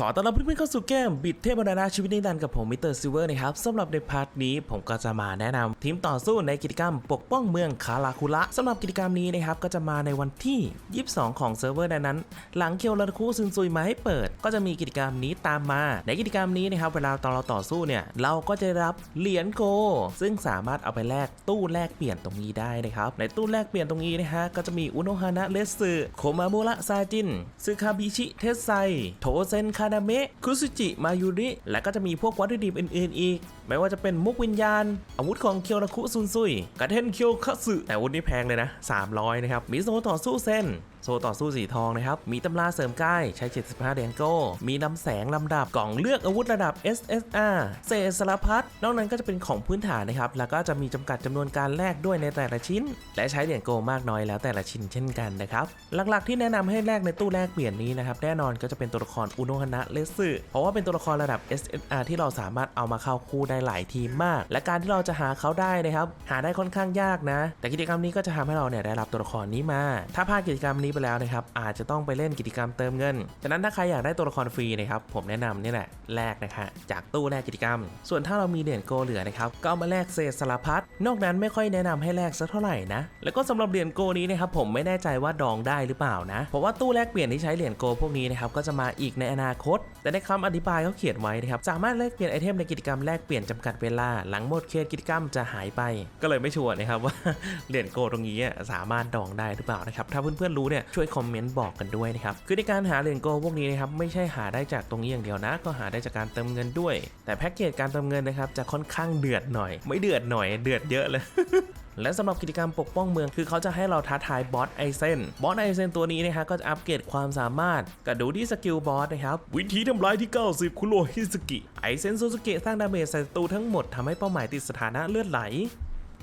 ขอต้อนรับเพื่อนๆเข้าสู่เกมบิดเทพบรรดาชีวิตนิรันดร์กับผมมิสเตอร์ซิเวอร์นะครับสำหรับในพาร์ทนี้ผมก็จะมาแนะนำทีมต่อสู้ในกิจกรรมปกป้องเมืองคาราคุระสำหรับกิจกรรมนี้นะครับก็จะมาในวันที่ 22 ของเซิร์ฟเวอร์ดังนั้น หลังเคียวรันคูซึนซุยมาให้เปิด ก็จะมีกิจกรรมนี้ตามมา ในกิจกรรมนี้นะครับเวลาตอนเราต่อสู้เนี่ยเราก็จะได้รับเหรียญโก ซึ่งสามารถเอาไปแลกตู้แลกเปลี่ยนตรงนี้ได้นะครับในตู้แลกเปลี่ยนตรงนี้นะฮะก็จะมีอุโนฮานะเลสซึโคมามุระซาจินซึคาบิชิเทสไซโทเซนคานาเมะคุซุจิมายุริและก็จะมีพวกวัตถุดิบอื่นๆอีก ไม่ว่าจะเป็นมุกวิญญาณ อาวุธของเคียวราคุซุนซุยกระเทนเคียวคัสึแต่อาวุธนี้แพงเลยนะ 300 นะครับ มีโซต่อสู้เส้นโซต่อสู้สีทองนะครับ มีตำราเสริมกายใช้ 75เหรียญโก้ มีนำแสงลำดับ กล่องเลือกอาวุธระดับ SSR เศษสารพัด นอกนั้นก็จะเป็นของพื้นฐานนะครับ แล้วก็จะมีจำกัดจำนวนการแลกด้วยในแต่ละชิ้น และใช้เหรียญโกมากน้อยแล้วแต่ละชิ้นเช่นกันนะครับ หลักๆที่แนะนำให้แลกในตู้แลกเปลี่ยนนี้นะครับ แน่นอนก็จะเป็นตัวละครอุโนฮนะเลสึเพราะว่าเป็นตัวละครระดับ SSR ที่เราสามารถเอามาเข้าคู่ได้หลายทีมมาก และการที่เราจะหาเขาได้นะครับหาได้ค่อนข้างยากนะ แต่กิจกรรมนี้ก็จะทำให้เราเนี่ยได้รับตัวละครนี้มา ถ้าพลาดกิจกรรมนี้ไปแล้วนะครับอาจจะต้องไปเล่นกิจกรรมเติมเงินฉะนั้นถ้าใครอยากได้ตัวละครฟรีนะครับผมแนะนำนี่แหละแลกนะคะจากตู้แลกกิจกรรม ส่วนถ้าเรามีเหรียญโกเหลือนะครับก็เอามาแลกเศษสารพัดนอกนั้นไม่ค่อยแนะนำให้แลกสักเท่าไหร่นะแล้วก็สำหรับเหรียญโกนี้นะครับผมไม่แน่ใจว่าดองได้หรือเปล่านะเพราะว่าตู้แลกเปลี่ยนที่ใช้เหรียญโกพวกนี้นะครับก็จะมาอีกในอนาคต แต่ในคำอธิบายเขาเขียนไว้นะครับสามารถแลกเปลี่ยนไอเทมในกิจกรรมแลกเปลี่ยนจำกัดเวลาหลังหมดเขตกิจกรรมจะหายไป ก็เลยไม่ชัวร์นะครับว่าเหรียญโกตรงนี้สามารถดองได้หรือเปล่านะครับถ้าเพื่อนๆรู้เนี่ยช่วยคอมเมนต์บอกกันด้วยนะครับคือในการหาเหรียญโกพวกนี้นะครับไม่ใช่หาได้จากตรงนี้อย่างเดียวนะ ก็หาได้จากการเติมเงินด้วย แต่แพ็กเกจการเติมเงินนะครับจะค่อนข้างเดือดหน่อย ไม่เดือดหน่อยเดือดเยอะเลย และสำหรับกิจกรรมปกป้องเมืองคือเขาจะให้เราท้าทายบอสไอเซนบอสไอเซนตัวนี้นะฮะก็จะอัปเกรดความสามารถก็ดูที่สกิลบอสนะครับวิธีทำลายที่ 90 คุโรฮิสกิไอเซนซูสเกะสร้างดาเมจใส่ศัตรูทั้งหมดทำให้เป้าหมายติดสถานะเลือดไหล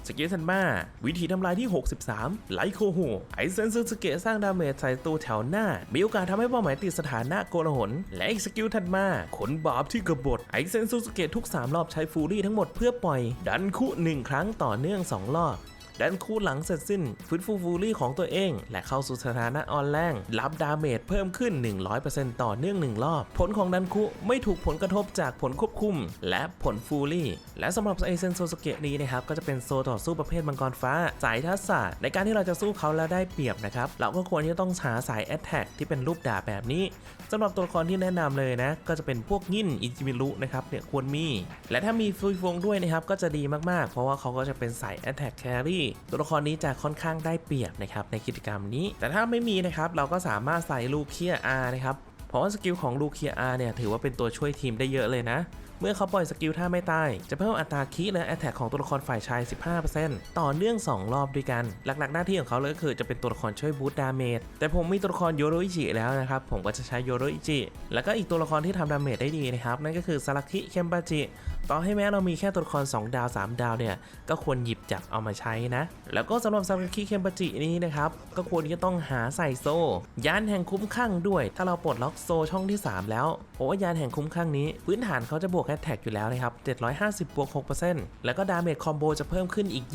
สกิลซันมาวิธีทำลายที่ 63 ไลโคโฮไอเซนซึสเกตสร้างดาเมจใส่ตัวแถวหน้า มีโอกาสทำให้เป้าหมายติดสถานะโกลาหล และอีกสกิลถัดมา ขนบาบที่กบฏไอเซนซึสเกตทุก 3 รอบใช้ฟูรี่ทั้งหมดเพื่อปล่อย ดันคุ 1 ครั้งต่อเนื่อง 2 รอบ ดันคู่หลังเสร็จสิ้นฟื้นฟูฟูรี่ของตัวเอง และเข้าสู่สถานะออนแรงรับดาเมจเพิ่มขึ้น 100%ต่อเนื่อง1รอบ ผลของดันคุไม่ถูกผลกระทบจากผลควบคุม และผลฟูรี่ และสำหรับไอเซนโซสเกะนี้นะครับก็จะเป็นโซต่อสู้ประเภทมังกรฟ้า สายทักษะในการที่เราจะสู้เขาแล้วได้เปรียบนะครับเราก็ควรที่จะต้องหาสายแอตแทกที่เป็นรูปดาบแบบนี้สำหรับตัวละครที่แนะนำเลยนะ ก็จะเป็นพวกงิ้นอิจิมิรุนะครับเนี่ยควรมี และถ้ามีฟุยฟงด้วยนะครับก็จะดีมากๆ เพราะว่าเขาก็จะเป็นสาย Attack Carry ตัตัวละครนี้จะค่อนข้างได้เปรียบนะครับในกิจกรรมนี้ แต่ถ้าไม่มีนะครับเราก็สามารถใส่ลูเคียอานะครับ ราะว่าสกิลของลูเคียอาเนี่ยถือว่าเป็นตัวช่วยทีมได้เยอะเลยนะ เมื่อเขาปล่อยสกิลท่าไม่ตาย จะเพิ่มอัตราคีและแอตแทกของตัวละครฝ่ายชาย 15%ต่อเนื่อง 2 รอบด้วยกัน หลักๆ หน้าที่ของเขาเลยก็คือจะเป็นตัวละครช่วยบูตดาเมจ แต่ผมมีตัวละครโยโรอิจิแล้วนะครับ ผมก็จะใช้โยโรอิจิ แล้วก็อีกตัวละครที่ทำดาเมจได้ดีนะครับ นั่นก็คือซาราคิเคมบาจิ ต่อให้แม้เรามีแค่ตัวละคร 2 ดาว 3 ดาวเนี่ย ก็ควรหยิบจับเอามาใช้นะ แล้วก็สำหรับซาราคิเคมบาจินี้นะครับ ก็ควรที่จะต้องหาใส่โซ่ยานแห่งคุ้มข้างด้วย ถ้าเราปลดล็อกโซช่องที่ 3 แล้วเพราะว่ายานแห่งคุ้มข้างนี้ พื้นฐานเขาจะบวกแอตแทกอยู่แล้วนะครับ 750 บวก 6%แล้วก็ดาเมจคอมโบจะเพิ่มขึ้นอีก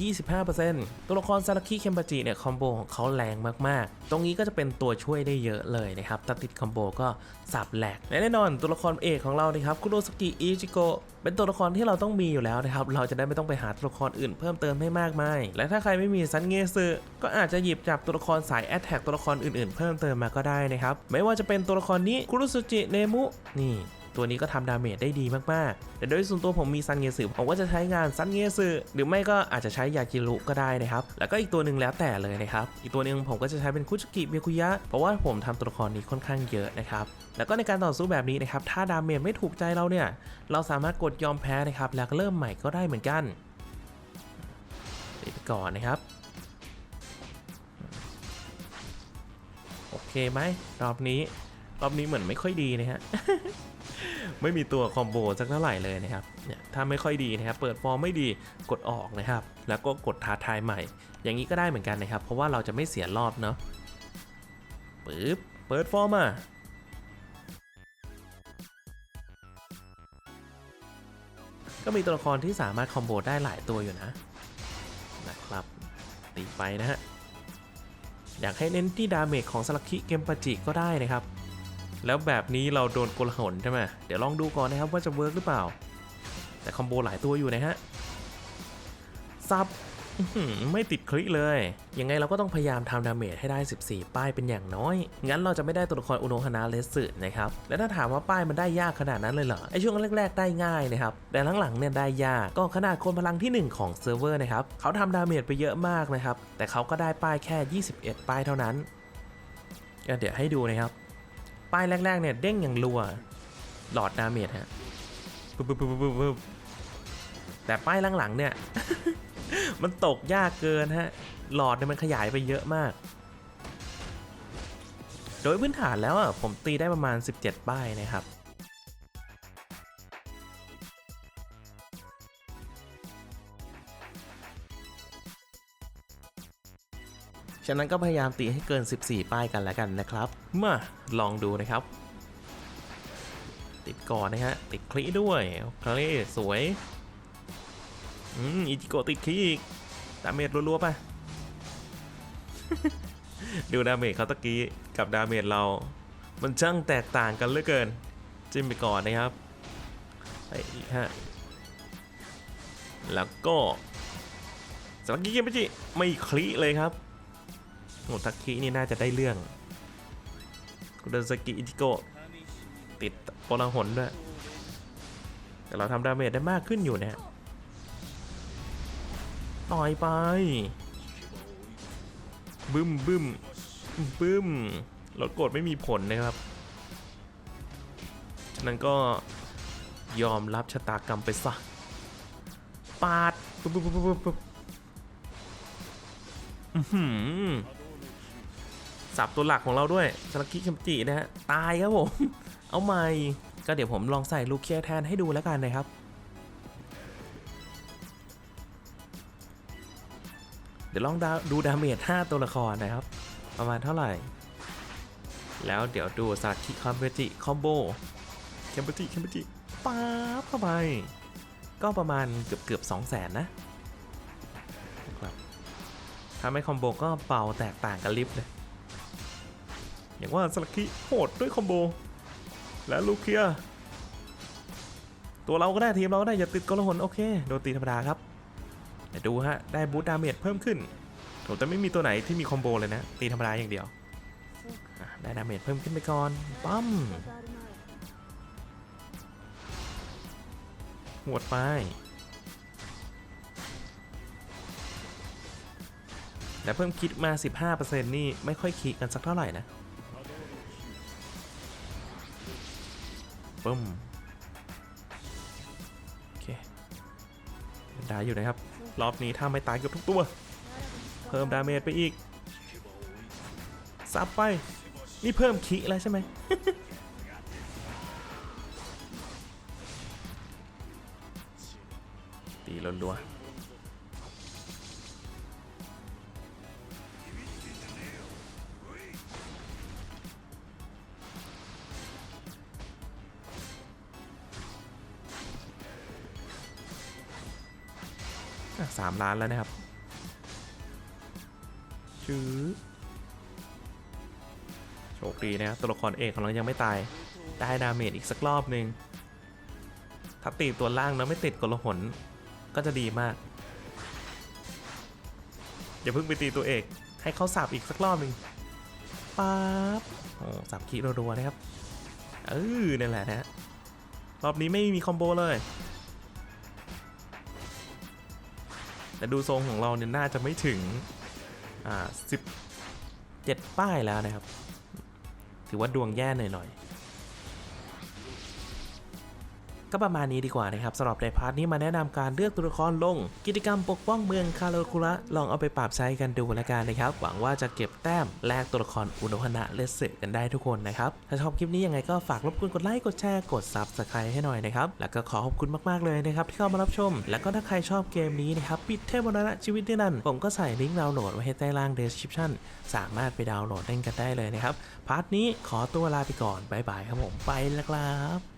25%ตัวละครซาราคิเคมบาจิเนี่ยคอมโบของเขาแรงมากๆ ตรงนี้ก็จะเป็นตัวช่วยได้เยอะเลยนะครับถ้าติดคอมโบก็สับแหลกและแน่นอนตัวละครเอกของเรานะครับคุโรสกิอิจิโกะเป็นตัวละครที่เราต้องมีอยู่แล้วนะครับ เราจะได้ไม่ต้องไปหาตัวละครอื่นเพิ่มเติมให้มากมาย และถ้าใครไม่มีซันเงซึก็อาจจะหยิบจับตัวละครสายแอตแทกตัวละครอื่นๆ เพิ่มเติมมาก็ได้นะครับ ไม่ว่าจะเป็นตัวละครนี้คุรุสุจิเนมุนี่ตัวนี้ก็ทำดาเมจได้ดีมาก ๆ แต่โดยส่วนตัวผมมีซันเงสึผมก็จะใช้งานซันเงสึหรือไม่ก็อาจจะใช้ยากิรุก็ได้นะครับ แล้วก็อีกตัวหนึ่งแล้วแต่เลยนะครับ อีกตัวหนึ่งผมก็จะใช้เป็นคุชกิเมียคุยะ เพราะว่าผมทำตัวละครนี้ค่อนข้างเยอะนะครับ แล้วก็ในการต่อสู้แบบนี้นะครับ ถ้าดาเมจไม่ถูกใจเราเนี่ย เราสามารถกดยอมแพ้นะครับ แล้วก็เริ่มใหม่ก็ได้เหมือนกันไปก่อนนะครับ โอเคไหมรอบนี้ รอบนี้เหมือนไม่ค่อยดีนะฮะ ไม่มีตัวคอมโบสักเท่าไหร่เลยนะครับ เนี่ยถ้าไม่ค่อยดีนะครับ เปิดฟอร์มไม่ดีกดออกนะครับ แล้วก็กดท้าทายใหม่ อย่างนี้ก็ได้เหมือนกันนะครับ เพราะว่าเราจะไม่เสียรอบเนาะปึ๊บ เปิดฟอร์มอะก็มีตัวละครที่สามารถคอมโบได้หลายตัวอยู่นะ นะครับ ตีไปนะฮะ อยากให้เน้นที่ดาเมจของสลักคิเกมปาจิก็ได้นะครับ แล้วแบบนี้เราโดนโกลหลใช่ไหมเดี๋ยวลองดูก่อนนะครับว่าจะเวิร์กหรือเปล่า แต่คอมโบหลายตัวอยู่นะฮะซับไม่ติดคลิกเลย ยังไงเราก็ต้องพยายามทำดาเมจให้ได้ 14 ป้ายเป็นอย่างน้อย งั้นเราจะไม่ได้ตัวละครอุโนฮานะเลสสึนะครับ และถ้าถามว่าป้ายมันได้ยากขนาดนั้นเลยเหรอ ไอช่วงแรก ๆ ได้ง่ายนะครับ แต่หลังๆเนี่ยได้ยาก ก็ขนาดคนพลังที่ 1 ของเซิร์ฟเวอร์นะครับ เขาทำดาเมจไปเยอะมากนะครับ แต่เขาก็ได้ป้ายแค่ 21 ป้ายเท่านั้นก็เดี๋ยวให้ดูนะครับ ป้ายแรกๆเนี่ยเด้งอย่างรัว หลอดดาเมจฮะปุ๊บปุ๊บปุ๊บปุ๊บแต่ป้ายหลังๆเนี่ย มันตกยากเกินฮะ หลอดเนี่ยมันขยายไปเยอะมาก โดยพื้นฐานแล้วอะผมตีได้ประมาณ 17 ป้ายนะครับ ฉะนั้นก็พยายามตีให้เกิน 14 ป้ายกันแล้วกันนะครับมาลองดูนะครับ ติดก่อนนะฮะติดคลีด้วยคลีสวยอืมอิจิโกะติดคลีอีกดาเมจรัวๆไปดูดาเมจเขาตะกี้กับดาเมจเรา มันช่างแตกต่างกันเหลือเกิน จิ้มไปก่อนนะครับไปอีกฮะแล้วก็สลักกี้เกมจิไม่คลีเลยครับ โอทักคีนี่น่าจะได้เรื่องคุเดสกิอิจิโกติดโกลาหลด้วย แต่เราทำดาเมจได้มากขึ้นอยู่เนี่ยต่อยไป บึ้มบึ้มบึ้มลดกดไม่มีผลนะครับ ฉะนั้นก็ยอมรับชะตากรรมไปซะ ปาด ปุ๊บปุ๊บปุ๊บปุ๊บปุ๊บอื้อหือ สับตัวหลักของเราด้วยสลักกิคัมจินะฮะตายครับผม เอาใหม่ ก็เดี๋ยวผมลองใส่ลูกเคียแทนให้ดูแล้วกันนะครับ เดี๋ยวลองดูดาเมจ5ตัวละครนะครับ ประมาณเท่าไหร่ แล้วเดี๋ยวดูซาคิคอมเบจิคอมโบเคมจิเคมจิป๊าบเข้าไปก็ประมาณเกือบเกือบสองแสนนะครับถ้าไม่คอมโบก็เบาแตกต่างกันลิฟต์เลย อย่างว่าสลักคิโหดด้วยคอมโบ และลูกเคียร์ตัวเราก็ได้ทีมเราก็ได้อย่าติดกลหนโอเคโดนตีธรรมดาครับแต่ดูฮะได้บูตดาเมจเพิ่มขึ้นผมจะไม่มีตัวไหนที่มีคอมโบเลยนะตีธรรมดาอย่างเดียวได้ดาเมจเพิ่มขึ้นไปก่อนปั๊มหวดไปแต่เพิ่มคิดมา 15%นี่ไม่ค่อยคิดกันสักเท่าไหร่นะ ปึ้มโอเคได้อยู่นะครับ รอบนี้ถ้าไม่ตายเกือบทุกตัว เพิ่มดาเมจไปอีกซับไป นี่เพิ่มคิแล้วใช่ไหมตีรัวๆ สามล้านแล้วนะครับชื้อโชคดีนะครับตัวละครเอกของเรายังไม่ตาย ได้ดาเมจอีกสักรอบหนึ่งถ้าตีตัวล่างแล้วไม่ติดกลหนก็จะดีมาก อย่าเพิ่งไปตีตัวเอกให้เขาสับอีกสักรอบหนึ่งป๊าบโอ้สับคีรัวๆนะครับเออนั่นแหละนะฮะรอบนี้ไม่มีคอมโบเลย แต่ดูทรงของเราเนี่ยน่าจะไม่ถึง อ่าสิบเจ็ดป้ายแล้วนะครับ ถือว่าดวงแย่หน่อยๆ ก็ประมาณนี้ดีกว่านะครับสำหรับในพาร์ทนี้มาแนะนำการเลือกตัวละครลง กิจกรรมปกป้องเมืองคาโรคุระลองเอาไปปรับใช้กันดูแล้วกันนะครับ หวังว่าจะเก็บแต้มแลกตัวละครอุโนฮนะเลสเซกันได้ทุกคนนะครับ ถ้าชอบคลิปนี้ยังไงก็ฝากรบกวนกดไลค์กดแชร์กด Subscribe ให้หน่อยนะครับ แล้วก็ขอขอบคุณมากๆเลยนะครับที่เข้ามารับชม แล้วก็ถ้าใครชอบเกมนี้นะครับปิดเทพมรณะชีวิตด้วยนั่นผมก็ใส่ลิงก์ดาวน์โหลดไว้ให้ใต้ล่าง description สามารถไปดาวน์โหลดเล่นกันได้เลยนะครับพาร์ทนี้ขอตัวลาไปก่อนบายบายครับผมไปแล้วครับ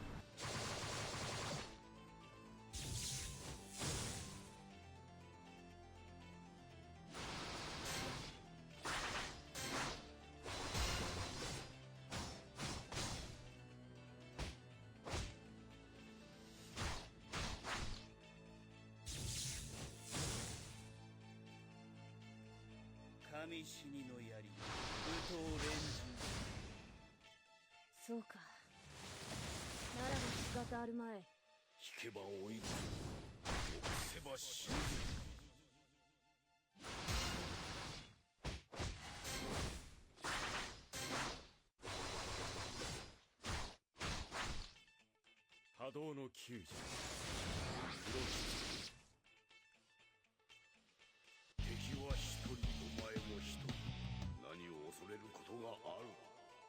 試しにの槍。武藤連そうか。ならば仕方あるまい。引けば追いつく臆せば死ぬ。波動の救助敵は